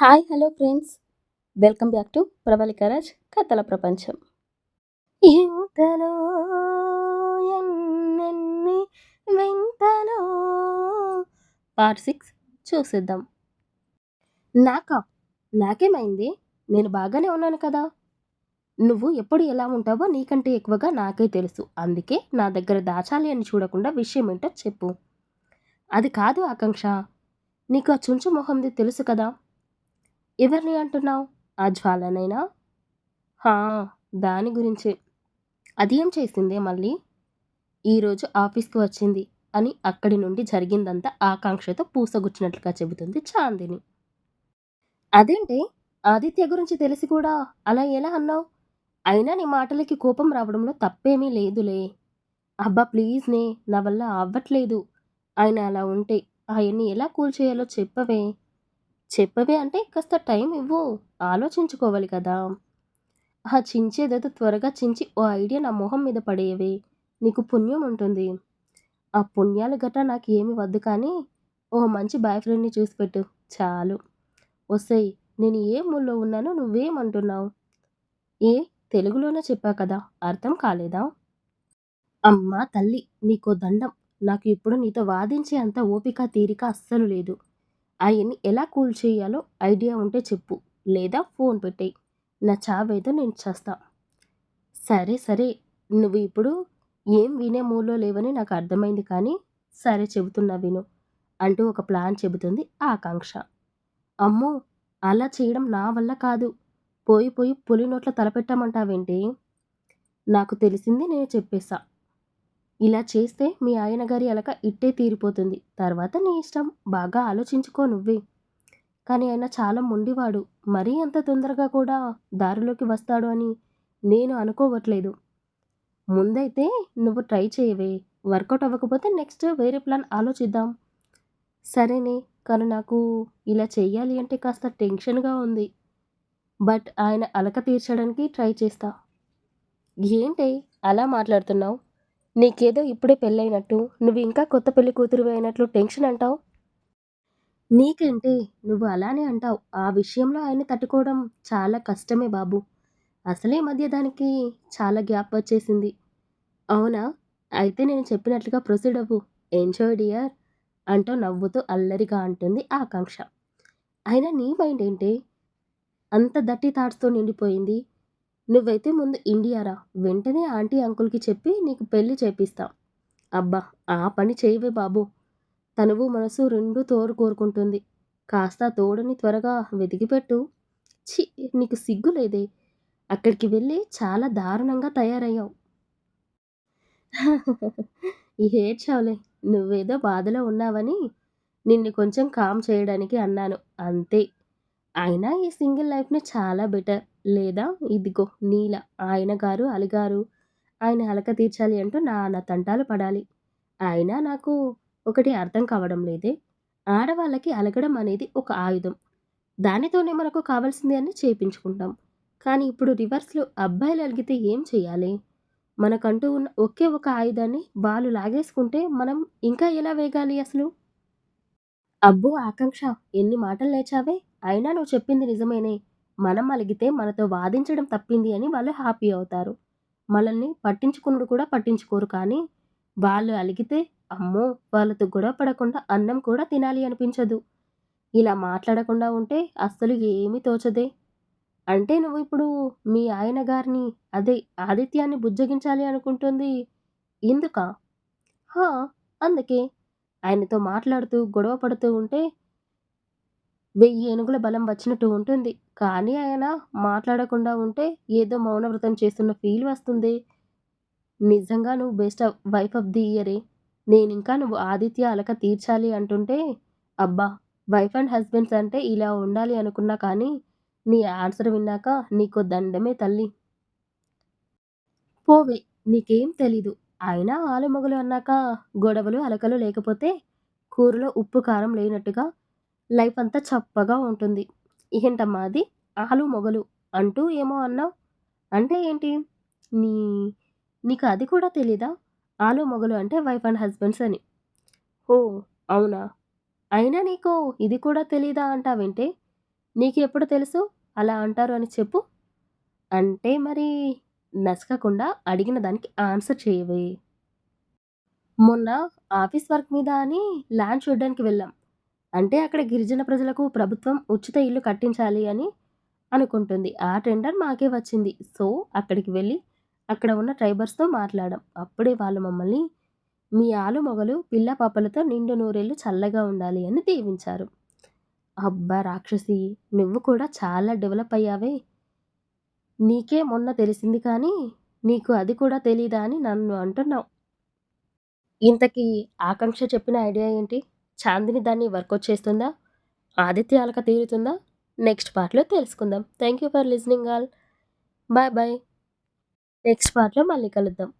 Hi hello friends. Welcome back to ప్రబలికరాజ్ కథల ప్రపంచం. ఇంతలో ఎన్నెన్ని వింతలో? పార్ట్ సిక్స్ చూసేద్దాం. నాకా నాకేమైంది? నేను బాగానే ఉన్నాను కదా. నువ్వు ఎప్పుడు ఎలా ఉంటావో నీకంటే ఎక్కువగా నాకే తెలుసు. అందుకే నా దగ్గర దాచాలి అని చూడకుండా విషయం ఏంటో చెప్పు. అది కాదు ఆకాంక్ష. నీకు ఆ చుంచు మొహంది తెలుసు కదా. ఎవరిని అంటున్నావు? ఆ జ్వాలనైనా? హా దాని గురించే. అది ఏం చేసిందే మళ్ళీ? ఈరోజు ఆఫీస్కి వచ్చింది అని అక్కడి నుండి జరిగిందంతా ఆకాంక్షతో పూసగుచ్చినట్లుగా చెబుతుంది చాందిని. అదేంటి ఆదిత్య గురించి తెలిసి కూడా అలా ఎలా అన్నావు? అయినా నీ మాటలకి కోపం రావడంలో తప్పేమీ లేదులే. అబ్బా ప్లీజ్నే నా వల్ల అవ్వట్లేదు. ఆయన అలా ఉంటే ఆయన్ని ఎలా కూల్ చేయాలో చెప్పవే. చెప్పవే అంటే కాస్త టైం ఇవ్వు. ఆలోచించుకోవాలి కదా. ఆ చించేదేదో త్వరగా చించి ఓ ఐడియా నా మొహం మీద పడేయవే. నీకు పుణ్యం ఉంటుంది. ఆ పుణ్యాలు గట్రా నాకు ఏమి వద్దు కానీ ఓ మంచి బాయ్ ఫ్రెండ్ని చూసి పెట్టు. చాలు. వస్తాయి నేను ఏ మూల్లో ఉన్నానో నువ్వేమంటున్నావు? ఏ? తెలుగులోనే చెప్పా కదా. అర్థం కాలేదా? అమ్మా తల్లి నీకో దండం. నాకు ఇప్పుడు నీతో వాదించే అంత ఓపిక తీరిక అస్సలు లేదు. ఆయన్ని ఎలా కూల్ చేయాలో ఐడియా ఉంటే చెప్పు లేదా ఫోన్ పెట్టేయి. నా చావేదో నేను చేస్తా. సరే సరే. నువ్వు ఇప్పుడు ఏం వినే మూలో లేవని నాకు అర్థమైంది కానీ సరే చెబుతున్నా విను అంటూ ఒక ప్లాన్ చెబుతుంది ఆకాంక్ష. అమ్మో అలా చేయడం నా వల్ల కాదు. పోయి పోయి పులి నోట్ల తలపెట్టామంటావేంటి? నాకు తెలిసింది నేను చెప్పేశా ఇలా చేస్తే మీ ఆయన గారి అలక ఇట్టే తీరిపోతుంది. తర్వాత నీ ఇష్టం. బాగా ఆలోచించుకో నువ్వే. కానీ ఆయన చాలా మొండివాడు. మరీ అంత తొందరగా కూడా దారిలోకి వస్తాడు అని నేను అనుకోవట్లేదు. ముందైతే నువ్వు ట్రై చేయవే. వర్కౌట్ అవ్వకపోతే నెక్స్ట్ వేరే ప్లాన్ ఆలోచిద్దాం. సరేనే. కానీ నాకు ఇలా చెయ్యాలి అంటే కాస్త టెన్షన్గా ఉంది. బట్ ఆయన అలక తీర్చడానికి ట్రై చేస్తా. ఏంటి? అలా మాట్లాడుతున్నావు? నీకేదో ఇప్పుడే పెళ్ళైనట్టు నువ్వు ఇంకా కొత్త పెళ్ళి కూతురు అయినట్లు టెన్షన్ అంటావు? నీకేంటి నువ్వు అలానే అంటావు. ఆ విషయంలో ఆయన తట్టుకోవడం చాలా కష్టమే బాబు. అసలే మధ్య దానికి చాలా గ్యాప్ వచ్చేసింది. అవునా? అయితే నేను చెప్పినట్లుగా ప్రొసీడ్ అవ్వు. ఎంజాయ్ డియర్ అంటూ నవ్వుతూ అల్లరిగా అంటుంది ఆకాంక్ష. అయినా నీ మైండ్ ఏంటి? అంత దట్టి థాట్స్తో నిండిపోయింది. నువ్వైతే ముందు ఇండియారా? వెంటనే ఆంటీ అంకుల్కి చెప్పి నీకు పెళ్ళి చేపిస్తా. అబ్బా ఆ పని చేయవే బాబు. తనువు మనసు రెండు తోడు కోరుకుంటుంది. కాస్త తోడుని త్వరగా వెతికిపెట్టు. చి నీకు సిగ్గు లేదే. అక్కడికి వెళ్ళి చాలా దారుణంగా తయారయ్యావు. ఏడ్చావులే. నువ్వేదో బాధలో ఉన్నావని నిన్ను కొంచెం కామ్ చేయడానికి అన్నాను. అంతే. అయినా ఈ సింగిల్ లైఫ్ని చాలా బెటర్. లేదా ఇదిగో నీల ఆయన గారు అలిగారు. ఆయన అలక తీర్చాలి అంటూ నాన్న తంటాలు పడాలి. అయినా నాకు ఒకటి అర్థం కావడం లేదే. ఆడవాళ్ళకి అలగడం అనేది ఒక ఆయుధం. దానితోనే మనకు కావాల్సింది అని చేయించుకుంటాం కానీ ఇప్పుడు రివర్స్లో అబ్బాయిలు అలిగితే ఏం చేయాలి? మనకంటూ ఉన్న ఒకే ఒక ఆయుధాన్ని వాళ్ళు లాగేసుకుంటే మనం ఇంకా ఎలా వేగాలి అసలు? అబ్బో ఆకాంక్ష ఎన్ని మాటలు లేచావే. అయినా నువ్వు చెప్పింది నిజమేనే. మనం అలిగితే మనతో వాదించడం తప్పింది అని వాళ్ళు హ్యాపీ అవుతారు. మనల్ని పట్టించుకున్నాడు కూడా పట్టించుకోరు కానీ వాళ్ళు అలిగితే అమ్మో! వాళ్ళతో గొడవ పడకుండా అన్నం కూడా తినాలి అనిపించదు. ఇలా మాట్లాడకుండా ఉంటే అస్సలు ఏమీ తోచదే. అంటే నువ్వు ఇప్పుడు మీ ఆయన గారిని అదే ఆదిత్యాన్ని బుజ్జగించాలి అనుకుంటుంది ఎందుక? హా! అందుకే ఆయనతో మాట్లాడుతూ గొడవ పడుతూ ఉంటే వెయ్యి ఏనుగుల బలం వచ్చినట్టు ఉంటుంది. కానీ ఆయన మాట్లాడకుండా ఉంటే ఏదో మౌనవ్రతం చేస్తున్న ఫీల్ వస్తుంది. నిజంగా నువ్వు బెస్ట్ వైఫ్ ఆఫ్ ది ఇయరే. నేను ఇంకా నువ్వు ఆదిత్య అలక తీర్చాలి అంటుంటే అబ్బా! వైఫ్ అండ్ హస్బెండ్స్ అంటే ఇలా ఉండాలి అనుకున్నా కానీ నీ ఆన్సర్ విన్నాక నీకు దండమే తల్లి. పోవే నీకేం తెలీదు. అయినా ఆలుమొగలు అన్నాక గొడవలు అలకలు లేకపోతే కూరలో ఉప్పు కారం లేనట్టుగా లైఫ్ అంతా చప్పగా ఉంటుంది. ఏంటమ్మా అది? ఆలు మొగలు అంటూ ఏమో అన్నావు. అంటే ఏంటి? నీ నీకు అది కూడా తెలీదా? ఆలు మొగలు అంటే వైఫ్ అండ్ హస్బెండ్స్ అని. ఓ అవునా? అయినా నీకు ఇది కూడా తెలీదా అంటావేంటే? నీకు ఎప్పుడు తెలుసు? అలా అంటారు అని చెప్పు. అంటే మరి నసకకుండా అడిగిన దానికి ఆన్సర్ చేయవే. మొన్న ఆఫీస్ వర్క్ మీద అని ల్యాండ్ చూడడానికి వెళ్ళాం. అంటే అక్కడ గిరిజన ప్రజలకు ప్రభుత్వం ఉచిత ఇల్లు కట్టించాలి అని అనుకుంటుంది. ఆ టెండర్ మాకే వచ్చింది. సో అక్కడికి వెళ్ళి అక్కడ ఉన్న ట్రైబర్స్తో మాట్లాడాం. అప్పుడే వాళ్ళు మమ్మల్ని మీ ఆలు మొగలు పిల్ల పాపలతో నిండు నూరేళ్ళు చల్లగా ఉండాలి అని దీవించారు. అబ్బా రాక్షసి నువ్వు కూడా చాలా డెవలప్ అయ్యావే. నీకే మొన్న తెలిసింది కానీ నీకు అది కూడా తెలీదా అని నన్ను అంటున్నావు. ఇంతకీ ఆకాంక్ష చెప్పిన ఐడియా ఏంటి? చాందిని దాన్ని వర్కౌట్ చేస్తుందా? ఆదిత్య అలక తీరుతుందా? నెక్స్ట్ పార్ట్లో తెలుసుకుందాం. Thank you for listening all. Bye bye. Next పార్ట్లో మళ్ళీ కలుద్దాం.